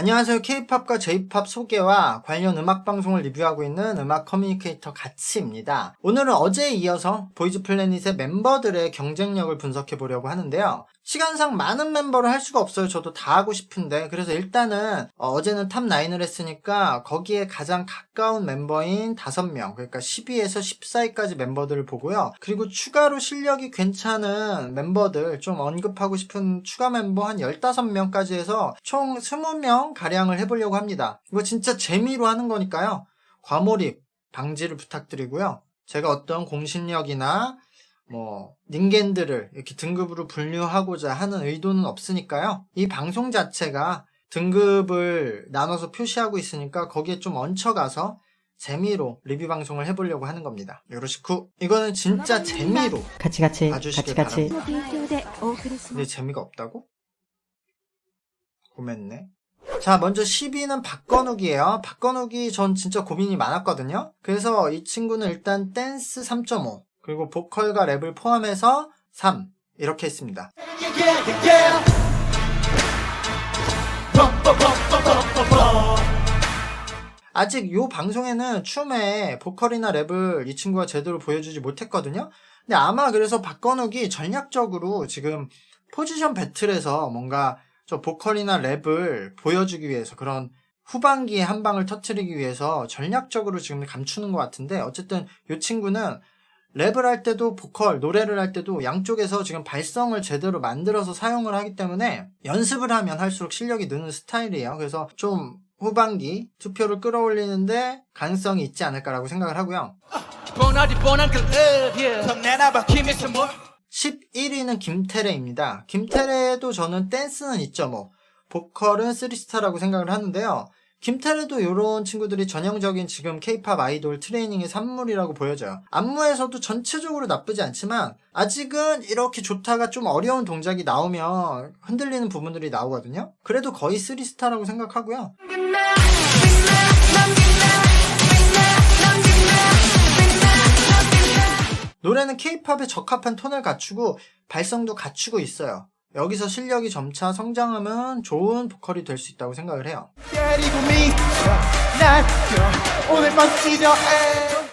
안녕하세요. K-팝과 J-팝 소개와 관련 음악 방송을 리뷰하고 있는 음악 커뮤니케이터 가치입니다. 오늘은 어제에 이어서 보이즈 플래닛의 멤버들의 경쟁력을 분석해 보려고 하는데요. 시간상 많은 멤버를 할 수가 없어요. 저도 다 하고 싶은데. 그래서 일단은 어, 제는 탑9을 했으니까 거기에 가장 가까운 멤버인 5명, 그러니까 12에서 14위까지 멤버들을 보고요. 그리고 추가로 실력이 괜찮은 멤버들 좀 언급하고 싶은 추가 멤버 한 15명까지 해서 총 20명 가량을 해보려고 합니다. 이거 진짜 재미로 하는 거니까요. 과몰입 방지를 부탁드리고요. 제가 어떤 공신력이나 뭐 닌겐들을 이렇게 등급으로 분류하고자 하는 의도는 없으니까요. 이 방송 자체가 등급을 나눠서 표시하고 있으니까 거기에 좀 얹혀가서 재미로 리뷰 방송을 해보려고 하는 겁니다. 요로시쿠 이거는 진짜 재미로 같이 같이 봐주시길 같이 같이 の提供でお送りしま 근데 す。 재미가 없다고? 고맙네. 자, 먼저 10위는 박건욱이에요. 박건욱이 전 진짜 고민이 많았거든요. 그래서 이 친구는 일단 댄스 3.5, 그리고 보컬과 랩을 포함해서 3, 이렇게 했습니다. 아직 요 방송에는 춤에 보컬이나 랩을 이 친구가 제대로 보여주지 못했거든요. 근데 아마 그래서 박건욱이 전략적으로 지금 포지션 배틀에서 뭔가 저 보컬이나 랩을 보여주기 위해서 그런 후반기에 한 방을 터트리기 위해서 전략적으로 지금 감추는 것 같은데 어쨌든 이 친구는 랩을 할 때도 보컬, 노래를 할 때도 양쪽에서 지금 발성을 제대로 만들어서 사용을 하기 때문에 연습을 하면 할수록 실력이 느는 스타일이에요. 그래서 좀 후반기 투표를 끌어올리는데 가능성이 있지 않을까라고 생각을 하고요. 뻔하디 뻔한 그뭐 11위는 김태래입니다. 김태래도 저는 댄스는 2.5, 보컬은 3스타라고 생각을 하는데요. 김태래도 이런 친구들이 전형적인 지금 케이팝 아이돌 트레이닝의 산물이라고 보여져요. 안무에서도 전체적으로 나쁘지 않지만 아직은 이렇게 좋다가 좀 어려운 동작이 나오면 흔들리는 부분들이 나오거든요. 그래도 거의 3스타라고 생각하고요. 노래는 케이팝에 적합한 톤을 갖추고 발성도 갖추고 있어요. 여기서 실력이 점차 성장하면 좋은 보컬이 될 수 있다고 생각을 해요. 때리고 미날 오늘 밤 찢어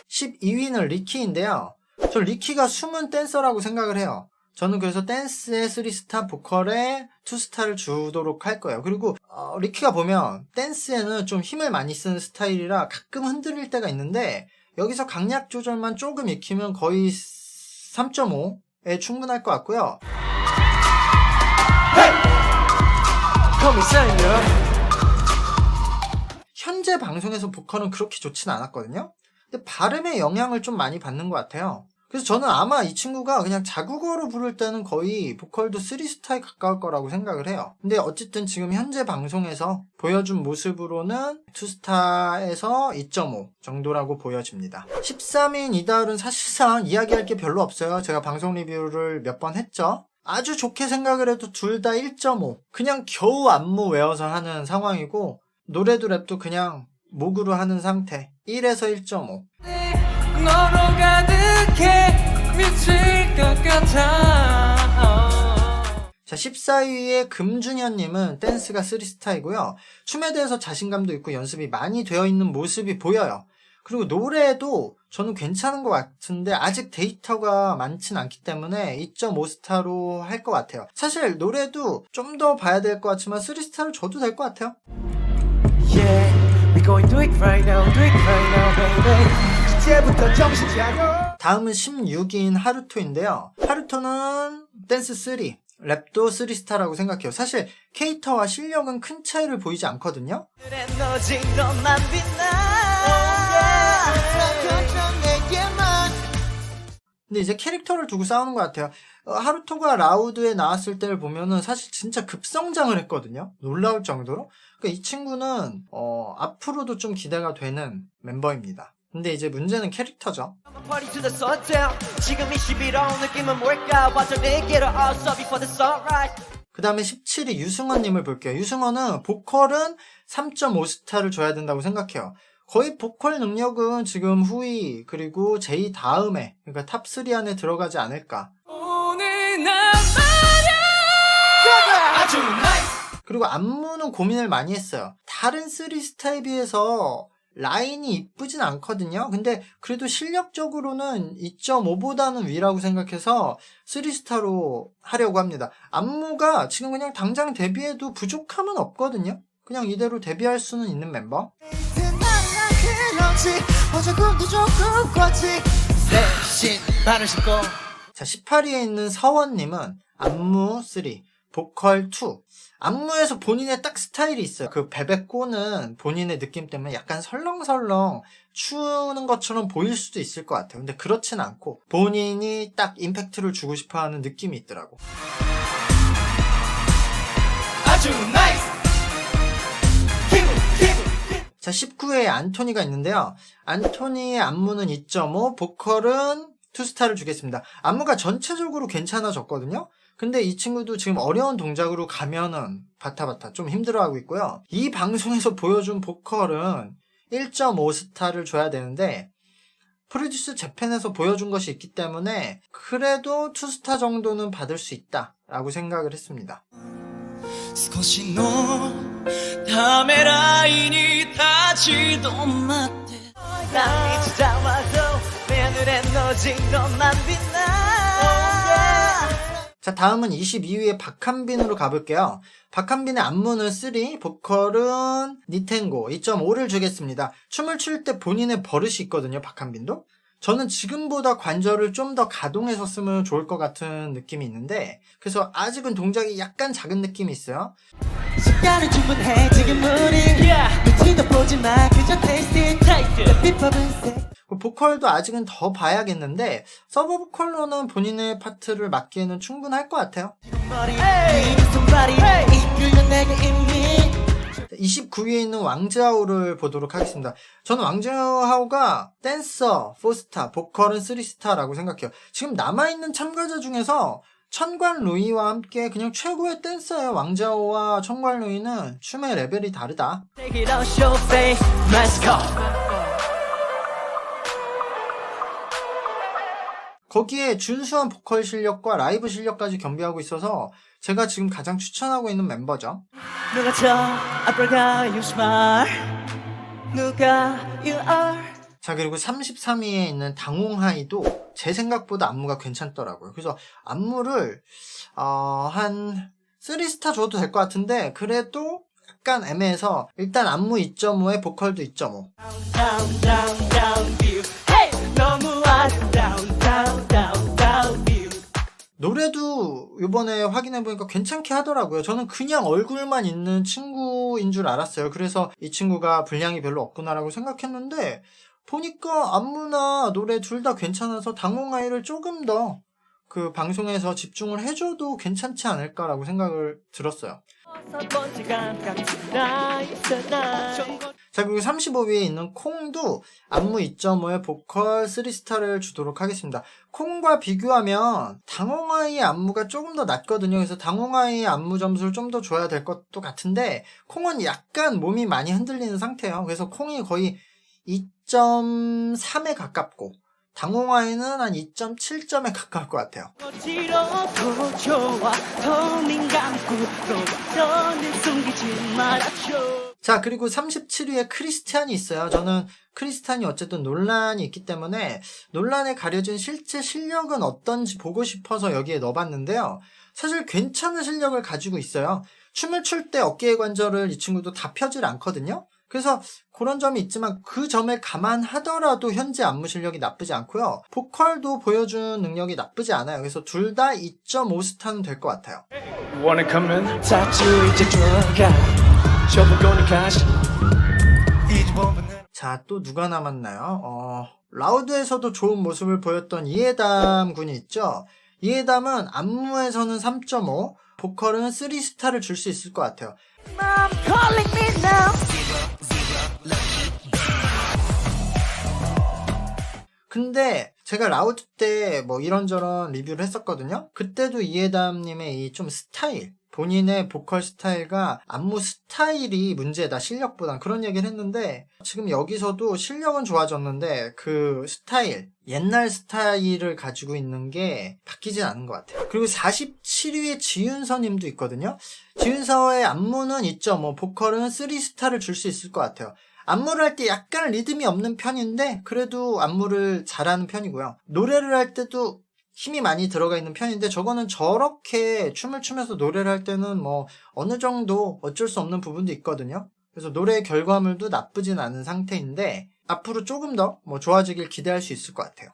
12위는 리키인데요. 저 리키가 숨은 댄서라고 생각을 해요. 저는 그래서 댄스의 3스타, 보컬에 2스타를 주도록 할 거예요. 그리고 어, 리키가 보면 댄스에는 좀 힘을 많이 쓰는 스타일이라 가끔 흔들릴 때가 있는데 여기서 강약 조절만 조금 익히면 거의 3.5에 충분할 것 같고요. 커 현재 방송에서 보컬은 그렇게 좋지는 않았거든요. 근데 발음의 영향을 좀 많이 받는 것 같아요. 그래서 저는 아마 이 친구가 그냥 자국어로 부를 때는 거의 보컬도 3스타에 가까울 거라고 생각을 해요. 근데 어쨌든 지금 현재 방송에서 보여준 모습으로는 2스타에서 2.5 정도라고 보여집니다. 13인 이달은 사실상 이야기할 게 별로 없어요. 제가 방송 리뷰를 몇 번 했죠. 아주 좋게 생각을 해도 둘 다 1.5. 그냥 겨우 안무 외워서 하는 상황이고 노래도 랩도 그냥 목으로 하는 상태. 1에서 1.5. 너로 가득해 미칠 것 같아 자, 14위의 금준현님은 댄스가 3스타이고요. 춤에 대해서 자신감도 있고 연습이 많이 되어 있는 모습이 보여요. 그리고 노래도 저는 괜찮은 것 같은데 아직 데이터가 많진 않기 때문에 2.5스타로 할 것 같아요. 사실 노래도 좀 더 봐야 될 것 같지만 3스타를 줘도 될 것 같아요. Going do it right now do it right now baby 이제부터 정신 차려 다음은 16위인 하루토인데요. 하루토는 댄스 3, 랩도 3스타라고 생각해요. 사실 케이터와 실력은 큰 차이를 보이지 않거든요. 빛나 내게만 근데 이제 캐릭터를 두고 싸우는 것 같아요. 어, 하루토가 라우드에 나왔을 때를 보면은 사실 진짜 급성장을 했거든요. 놀라울 정도로. 그러니까 이 친구는 어, 앞으로도 좀 기대가 되는 멤버입니다. 근데 이제 문제는 캐릭터죠. Party to the sundown 지금 이 11월 느낌은 뭘까 와서 내게로 also before the sunrise 그 다음에 17위 유승헌님을 볼게요. 유승헌은 보컬은 3.5스타를 줘야 된다고 생각해요. 거의 보컬 능력은 지금 후위 그리고 제이 다음에 그러니까 탑 3 안에 들어가지 않을까. nice 그리고 안무는 고민을 많이 했어요. 다른 3 스타에 비해서 라인이 이쁘진 않거든요. 근데 그래도 실력적으로는 2.5보다는 위라고 생각해서 3스타로 하려고 합니다. 안무가 지금 그냥 당장 데뷔해도 부족함은 없거든요. 그냥 이대로 데뷔할 수는 있는 멤버. 신 발을 신고 자, 18위에 있는 서원님은 안무 3, 보컬 2. 안무에서 본인의 딱 스타일이 있어요. 그 베베꼬는 본인의 느낌 때문에 약간 설렁설렁 추는 것처럼 보일 수도 있을 것 같아요. 근데 그렇진 않고 본인이 딱 임팩트를 주고 싶어 하는 느낌이 있더라고. 아주 자, 19회에 안토니가 있는데요. 안토니의 안무는 2.5, 보컬은 2스타를 주겠습니다. 안무가 전체적으로 괜찮아졌거든요? 근데 이 친구도 지금 어려운 동작으로 가면은 바타바타 좀 힘들어하고 있고요. 이 방송에서 보여준 보컬은 1.5 스타를 줘야 되는데 프로듀스 재팬에서 보여준 것이 있기 때문에 그래도 2스타 정도는 받을 수 있다라고 생각을 했습니다. 가지도 못해 난 이제 다 와도 내 눈엔 너지 너만 빛나. 자 다음은 22위의 박한빈으로 가볼게요. 박한빈의 안무는 3, 보컬은 니텐고 2.5를 주겠습니다. 춤을 출 때 본인의 버릇이 있거든요 박한빈도. 저는 지금보다 관절을 좀 더 가동해서 쓰면 좋을 것 같은 느낌이 있는데 그래서 아직은 동작이 약간 작은 느낌이 있어요. 시간은 충분해 지금 우리. 눈치도 보지 마 그저 테이스트 비법은 세그 보컬도 아직은 더 봐야겠는데, 서브 보컬로는 본인의 파트를 맡기에는 충분할 것 같아요. 머리 위에 손발이 이끌려 내게 이미. 29위에 있는 왕즈하오를 보도록 하겠습니다. 저는 왕즈하오가 댄서 4스타, 보컬은 3스타라고 생각해요. 지금 남아있는 참가자 중에서 천관 루이와 함께 그냥 최고의 댄서예요. 왕즈하오와 천관 루이는 춤의 레벨이 다르다. 거기에 준수한 보컬 실력과 라이브 실력까지 겸비하고 있어서 제가 지금 가장 추천하고 있는 멤버죠. 누가 저 앞으로가 you 누가 you are 자, 그리고 33위에 있는 당홍하이도 제 생각보다 안무가 괜찮더라고요. 그래서 안무를, 어, 한 3스타 줘도 될 것 같은데, 그래도 약간 애매해서, 일단 안무 2.5에 보컬도 2.5. down down down view Hey 너무 아름다운 down down down view 노래도 이번에 확인해보니까 괜찮게 하더라고요. 저는 그냥 얼굴만 있는 친구인 줄 알았어요. 그래서 이 친구가 분량이 별로 없구나라고 생각했는데, 보니까 안무나 노래 둘 다 괜찮아서 당홍아이를 조금 더 그 방송에서 집중을 해줘도 괜찮지 않을까라고 생각을 들었어요. 자, 그리고 35위에 있는 콩도 안무 2.5에 보컬 3스타를 주도록 하겠습니다. 콩과 비교하면 당홍아이의 안무가 조금 더 낮거든요. 그래서 당홍아이의 안무 점수를 좀 더 줘야 될 것도 같은데, 콩은 약간 몸이 많이 흔들리는 상태예요. 그래서 콩이 거의 2.3에 가깝고, 당홍아이는 한 2.7점에 가까울 것 같아요. 자, 그리고 37위에 크리스티안이 있어요. 저는 크리스티안이 어쨌든 논란이 있기 때문에 논란에 가려진 실제 실력은 어떤지 보고 싶어서 여기에 넣어봤는데요. 사실 괜찮은 실력을 가지고 있어요. 춤을 출 때 어깨의 관절을 이 친구도 다 펴질 않거든요. 그래서 그런 점이 있지만 그 점을 감안하더라도 현재 안무 실력이 나쁘지 않고요. 보컬도 보여준 능력이 나쁘지 않아요. 그래서 둘 다 2.5스타는 될 것 같아요. 자, 또 누가 남았나요? 어, 라우드에서도 좋은 모습을 보였던 이해담 군이 있죠? 이해담은 안무에서는 3.5, 보컬은 3스타를 줄 수 있을 것 같아요. Mom calling me now 근데 제가 라우드 때 뭐 이런저런 리뷰를 했었거든요? 그때도 이해담님의 이 좀 스타일, 본인의 보컬 스타일과 안무 스타일이 문제다 실력보단. 그런 얘기를 했는데 지금 여기서도 실력은 좋아졌는데 그 스타일 옛날 스타일을 가지고 있는 게 바뀌진 않은 것 같아요. 그리고 47위에 지윤서님도 있거든요. 지윤서의 안무는 있죠. 뭐 보컬은 3스타를 줄 수 있을 것 같아요. 안무를 할 때 약간 리듬이 없는 편인데 그래도 안무를 잘하는 편이고요. 노래를 할 때도 힘이 많이 들어가 있는 편인데 저거는 저렇게 춤을 추면서 노래를 할 때는 뭐 어느 정도 어쩔 수 없는 부분도 있거든요. 그래서 노래의 결과물도 나쁘진 않은 상태인데 앞으로 조금 더 뭐 좋아지길 기대할 수 있을 것 같아요.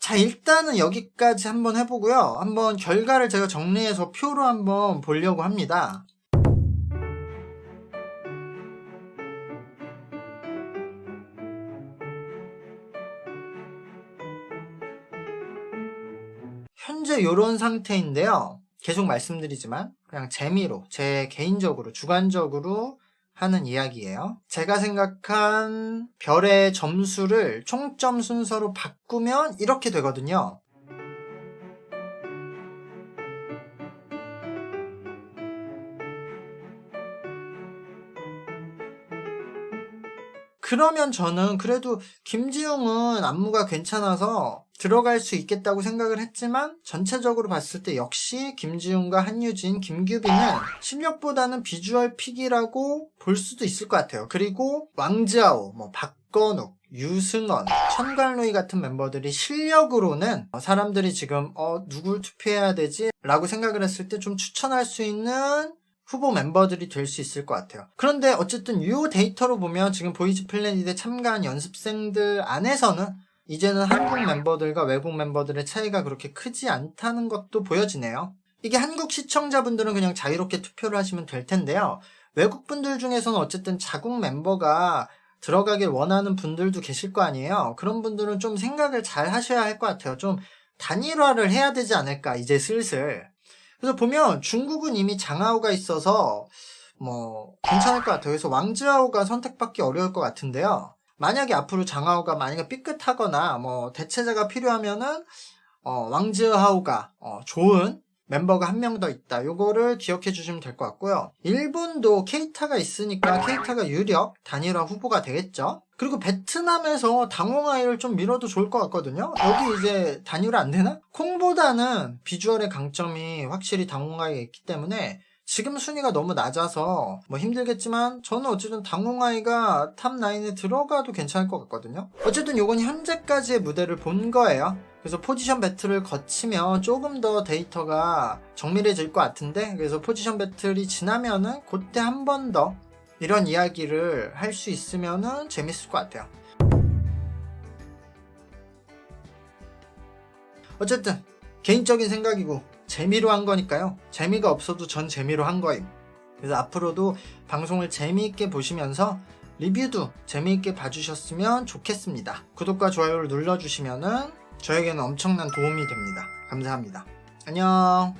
자 일단은 여기까지 한번 해보고요. 한번 결과를 제가 정리해서 표로 한번 보려고 합니다. 현재 이런 상태인데요. 계속 말씀드리지만 그냥 재미로 제 개인적으로 주관적으로 하는 이야기예요. 제가 생각한 별의 점수를 총점 순서로 바꾸면 이렇게 되거든요. 그러면 저는 그래도 김지웅은 안무가 괜찮아서 들어갈 수 있겠다고 생각을 했지만 전체적으로 봤을 때 역시 김지웅과 한유진, 김규빈은 실력보다는 비주얼 픽이라고 볼 수도 있을 것 같아요. 그리고 왕지아오, 뭐 박건욱, 유승원, 천갈로이 같은 멤버들이 실력으로는 사람들이 지금 어 누굴 투표해야 되지? 라고 생각을 했을 때 좀 추천할 수 있는 후보 멤버들이 될 수 있을 것 같아요. 그런데 어쨌든 이 데이터로 보면 지금 보이즈 플래닛에 참가한 연습생들 안에서는 이제는 한국 멤버들과 외국 멤버들의 차이가 그렇게 크지 않다는 것도 보여지네요. 이게 한국 시청자분들은 그냥 자유롭게 투표를 하시면 될 텐데요. 외국 분들 중에서는 어쨌든 자국 멤버가 들어가길 원하는 분들도 계실 거 아니에요. 그런 분들은 좀 생각을 잘 하셔야 할 것 같아요. 좀 단일화를 해야 되지 않을까, 이제 슬슬. 그래서 보면 중국은 이미 장하오가 있어서 뭐 괜찮을 것 같아요. 그래서 왕즈하오가 선택받기 어려울 것 같은데요. 만약에 앞으로 장하오가 만약에 삐끗하거나 뭐 대체자가 필요하면은 어, 왕즈하오가 어, 좋은 멤버가 한 명 더 있다. 요거를 기억해 주시면 될 것 같고요. 일본도 케이타가 있으니까 케이타가 유력 단일화 후보가 되겠죠. 그리고 베트남에서 당홍아이를 좀 밀어도 좋을 것 같거든요. 여기 이제 단일화 안 되나? 콩보다는 비주얼의 강점이 확실히 당홍아이가 있기 때문에 지금 순위가 너무 낮아서 뭐 힘들겠지만 저는 어쨌든 당홍아이가 탑9에 들어가도 괜찮을 것 같거든요. 어쨌든 요건 현재까지의 무대를 본 거예요. 그래서 포지션 배틀을 거치면 조금 더 데이터가 정밀해질 것 같은데 그래서 포지션 배틀이 지나면은 그때 한 번 더 이런 이야기를 할 수 있으면은 재밌을 것 같아요. 어쨌든 개인적인 생각이고 재미로 한 거니까요. 재미가 없어도 전 재미로 한 거임. 그래서 앞으로도 방송을 재미있게 보시면서 리뷰도 재미있게 봐주셨으면 좋겠습니다. 구독과 좋아요를 눌러주시면은 저에게는 엄청난 도움이 됩니다. 감사합니다. 안녕.